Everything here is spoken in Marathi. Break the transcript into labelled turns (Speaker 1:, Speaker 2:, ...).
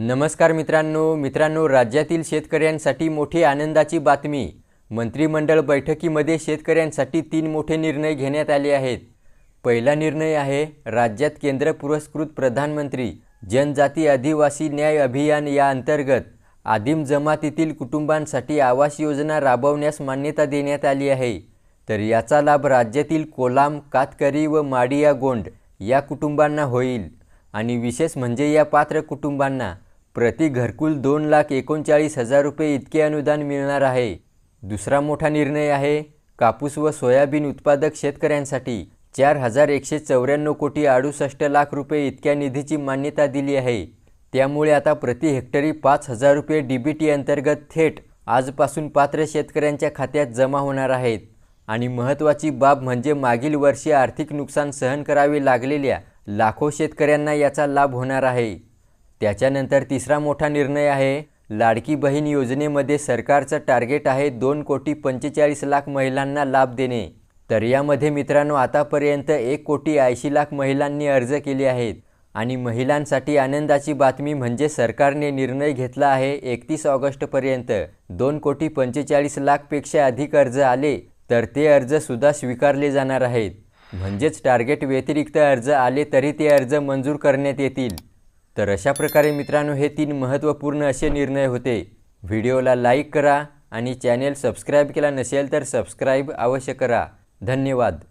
Speaker 1: नमस्कार मित्रांनो मित्रांनो राज्यातील शेतकऱ्यांसाठी मोठी आनंदाची बातमी. मंत्रिमंडळ बैठकीमध्ये शेतकऱ्यांसाठी तीन मोठे निर्णय घेण्यात आले आहेत. पहिला निर्णय आहे राज्यात केंद्र पुरस्कृत प्रधानमंत्री जनजाती आदिवासी न्याय अभियान या अंतर्गत आदिम जमातीतील कुटुंबांसाठी आवास योजना राबवण्यास मान्यता देण्यात आली आहे. तर याचा लाभ राज्यातील कोलाम कातकरी व माडिया गोंड या कुटुंबांना होईल. आणि विशेष म्हणजे या पात्र कुटुंबांना प्रति घरकुल दोन लाख एकोणचाळीस हजार रुपये इतके अनुदान मिळणार आहे. दुसरा मोठा निर्णय आहे कापूस व सोयाबीन उत्पादक शेतकऱ्यांसाठी चार हजार एकशे चौऱ्याण्णव कोटी अडुसष्ट लाख रुपये इतक्या निधीची मान्यता दिली आहे. त्यामुळे आता प्रति हेक्टरी पाच हजार रुपये डी बी टी अंतर्गत थेट आजपासून पात्र शेतकऱ्यांच्या खात्यात जमा होणार आहेत. आणि महत्त्वाची बाब म्हणजे मागील वर्षी आर्थिक नुकसान सहन करावे लागलेल्या लाखो शेतकऱ्यांना याचा लाभ होणार आहे. त्याच्यानंतर तिसरा मोठा निर्णय आहे लाडकी बहीण योजनेमध्ये सरकारचं टार्गेट आहे दोन कोटी पंचेचाळीस लाख महिलांना लाभ देणे. तर यामध्ये मित्रांनो आतापर्यंत एक कोटी ऐंशी लाख महिलांनी अर्ज केले आहेत आणि महिलांसाठी आनंदाची बातमी म्हणजे सरकारने निर्णय घेतला आहे एकतीस ऑगस्टपर्यंत. दोन कोटी पंचेचाळीस लाखपेक्षा अधिक अर्ज आले तर ते अर्जसुद्धा स्वीकारले जाणार आहेत. म्हणजेच टार्गेट व्यतिरिक्त अर्ज आले तरी ते अर्ज मंजूर करण्यात येतील. तर अशा प्रकारे मित्रांनो हे तीन महत्त्वपूर्ण असे निर्णय होते. व्हिडिओला लाईक करा आणि चॅनेल सबस्क्राईब केला नसेल तर सबस्क्राईब अवश्य करा. धन्यवाद.